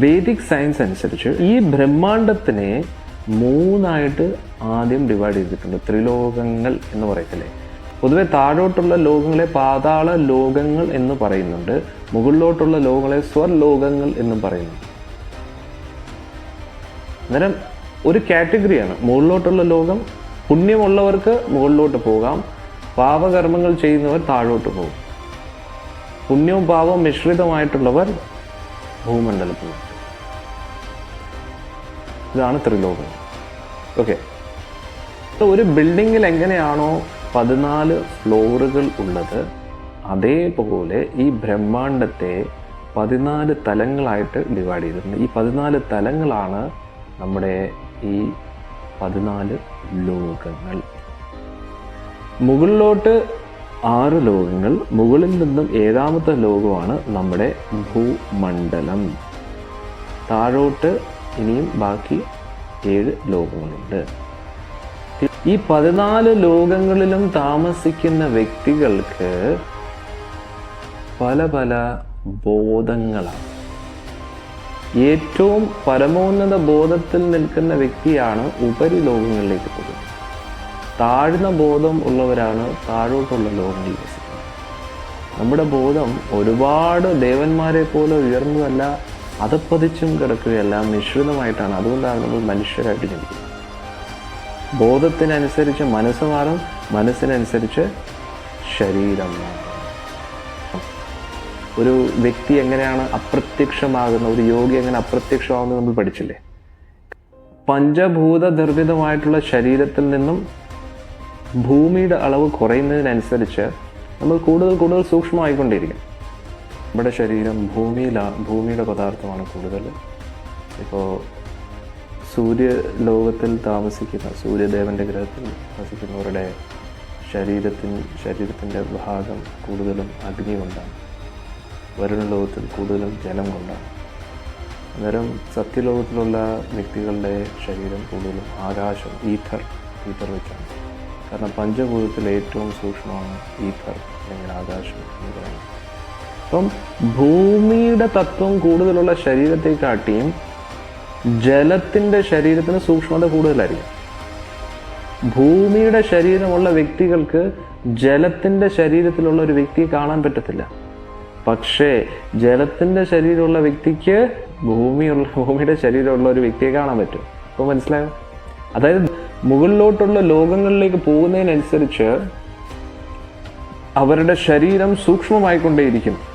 Vedic science അനുസരിച്ച് ഈ ബ്രഹ്മാണ്ടത്തിനെ മൂന്നായിട്ട് ആദ്യം ഡിവൈഡ് ചെയ്തിട്ടുണ്ട്. ത്രിലോകങ്ങൾ എന്ന് പറയത്തില്ലേ? പൊതുവെ താഴോട്ടുള്ള ലോകങ്ങളെ പാതാള ലോകങ്ങൾ എന്ന് പറയുന്നുണ്ട്. മുകളിലോട്ടുള്ള ലോകങ്ങളെ സ്വർലോകങ്ങൾ എന്നും പറയുന്നുണ്ട് അന്നേരം ഒരു കാറ്റഗറിയാണ് മുകളിലോട്ടുള്ള ലോകം പുണ്യമുള്ളവർക്ക് മുകളിലോട്ട് പോകാം. പാപകർമ്മങ്ങൾ ചെയ്യുന്നവർ താഴോട്ട് പോകും. പുണ്യവും പാപവും മിശ്രിതമായിട്ടുള്ളവർ ഭൂമണ്ഡലത്തിൽ. ഇതാണ് ത്രിലോകം. ഓക്കെ ഒരു ബിൽഡിങ്ങിൽ എങ്ങനെയാണോ പതിനാല് ഫ്ലോറുകൾ ഉള്ളത് അതേപോലെ ഈ ബ്രഹ്മാണ്ടത്തെ പതിനാല് തലങ്ങളായിട്ട് ഡിവൈഡ് ചെയ്തിട്ടുണ്ട്. ഈ പതിനാല് തലങ്ങളാണ് നമ്മുടെ ഈ പതിനാല് ലോകങ്ങൾ. മുകളിലോട്ട് ആറ് ലോകങ്ങൾ മുകളിൽ നിന്നും ഏഴാമത്തെ ലോകമാണ് നമ്മുടെ ഭൂമണ്ഡലം. താഴോട്ട് ഇനിയും ബാക്കി ഏഴ് ലോകങ്ങളുണ്ട്. ഈ പതിനാല് ലോകങ്ങളിലും താമസിക്കുന്ന വ്യക്തികൾക്ക് പല പല ബോധങ്ങളാണ്. ഏറ്റവും പരമോന്നത ബോധത്തിൽ നിൽക്കുന്ന വ്യക്തിയാണ് ഉപരിലോകങ്ങളിലേക്ക് പോകുന്നത്. താഴ്ന്ന ബോധം ഉള്ളവരാണ് താഴോട്ടുള്ള ലോകങ്ങളിൽ വസിക്കുന്നത്. നമ്മുടെ ബോധം ഒരുപാട് ദേവന്മാരെ പോലെ ഉയർന്നതല്ല അതപ്പതിച്ചും കിടക്കുകയെല്ലാം മിശ്രിതമായിട്ടാണ് അതുകൊണ്ടാണ് നമ്മൾ മനുഷ്യരായിട്ട് ജനിക്കുന്നത് ബോധത്തിനനുസരിച്ച് മനസ്സ് മാറും മനസ്സിനനുസരിച്ച് ശരീരം ഒരു വ്യക്തി എങ്ങനെയാണ് അപ്രത്യക്ഷമാകുന്ന ഒരു യോഗി എങ്ങനെ അപ്രത്യക്ഷമാകുന്നത് നമ്മൾ പഠിച്ചില്ലേ? പഞ്ചഭൂത നിർമ്മിതമായിട്ടുള്ള ശരീരത്തിൽ നിന്നും ഭൂമിയുടെ അളവ് കുറയുന്നതിനനുസരിച്ച് നമ്മൾ കൂടുതൽ കൂടുതൽ സൂക്ഷ്മമായിക്കൊണ്ടിരിക്കും. നമ്മുടെ ശരീരം ഭൂമിയിലാണ് ഭൂമിയുടെ പദാർത്ഥമാണ് കൂടുതൽ. ഇപ്പോൾ സൂര്യ ലോകത്തിൽ താമസിക്കുന്ന സൂര്യദേവന്റെ ഗ്രഹത്തിൽ താമസിക്കുന്നവരുടെ ശരീരത്തിന് ശരീരത്തിന്റെ ഭാഗം കൂടുതലും അഗ്നി കൊണ്ടാണ്. വരുണ ലോകത്തിൽ കൂടുതലും ജലം കൊണ്ടാണ്. അന്നേരം സത്യലോകത്തിലുള്ള വ്യക്തികളുടെ ശരീരം കൂടുതലും ആകാശം ഈഥർ ഈഥർ വെച്ചാണ്. കാരണം പഞ്ചഭൂതത്തിൽ ഏറ്റവും സൂക്ഷ്മമാണ് ഈഥർ അല്ലെങ്കിൽ ആകാശം എന്ന് പറയുന്നത്. അപ്പം ഭൂമിയുടെ തത്വം കൂടുതലുള്ള ശരീരത്തെ കാട്ടിയും ജലത്തിന്റെ ശരീരത്തിന് സൂക്ഷ്മത കൂടുതലായിരിക്കും. ഭൂമിയുടെ ശരീരമുള്ള വ്യക്തികൾക്ക് ജലത്തിന്റെ ശരീരത്തിലുള്ള ഒരു വ്യക്തിയെ കാണാൻ പറ്റത്തില്ല. പക്ഷേ ജലത്തിന്റെ ശരീരമുള്ള വ്യക്തിക്ക് ഭൂമിയുള്ള ഭൂമിയുടെ ശരീരമുള്ള ഒരു വ്യക്തിയെ കാണാൻ പറ്റും. അപ്പോൾ മനസ്സിലായോ? അതായത് മുകളിലോട്ടുള്ള ലോകങ്ങളിലേക്ക് പോകുന്നതിനനുസരിച്ച് അവരുടെ ശരീരം സൂക്ഷ്മമായിക്കൊണ്ടേയിരിക്കും.